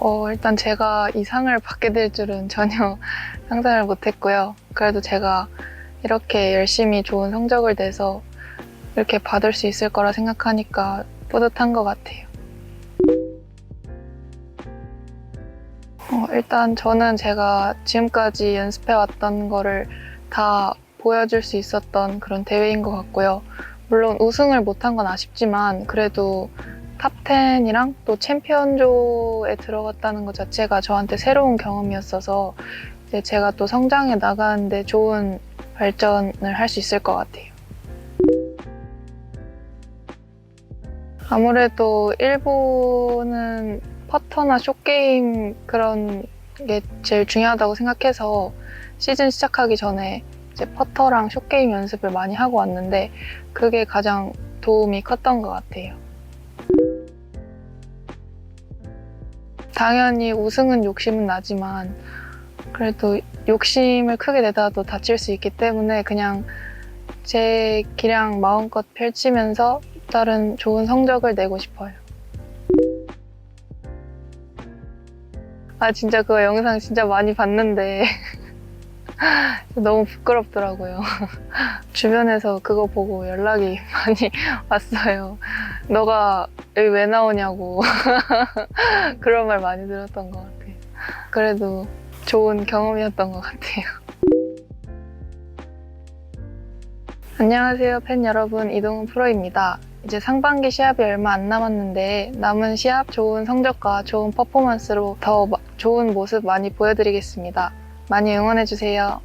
어, 일단 제가 이 상을 받게 될 줄은 전혀 상상을 못 했고요. 그래도 제가 이렇게 열심히 좋은 성적을 내서 이렇게 받을 수 있을 거라 생각하니까 뿌듯한 것 같아요. 어, 일단 저는 제가 지금까지 연습해 왔던 거를 다 보여줄 수 있었던 그런 대회인 것 같고요. 물론 우승을 못한 건 아쉽지만 그래도 탑10이랑 또 챔피언조에 들어갔다는 것 자체가 저한테 새로운 경험이었어서 이제 제가 또 성장해 나가는데 좋은 발전을 할 수 있을 것 같아요. 아무래도 일본은 퍼터나 숏게임 그런 게 제일 중요하다고 생각해서 시즌 시작하기 전에 이제 퍼터랑 숏게임 연습을 많이 하고 왔는데 그게 가장 도움이 컸던 것 같아요. 당연히 우승은 욕심은 나지만 그래도 욕심을 크게 내다도 다칠 수 있기 때문에 그냥 제 기량 마음껏 펼치면서 다른 좋은 성적을 내고 싶어요. 아 진짜 그 영상 진짜 많이 봤는데 너무 부끄럽더라고요. 주변에서 그거 보고 연락이 많이 왔어요. 너가 여기 왜 나오냐고 그런 말 많이 들었던 것 같아요. 그래도 좋은 경험이었던 것 같아요. 안녕하세요, 팬 여러분. 이동훈 프로입니다. 이제 상반기 시합이 얼마 안 남았는데 남은 시합 좋은 성적과 좋은 퍼포먼스로 더 마- 좋은 모습 많이 보여드리겠습니다. 많이 응원해주세요.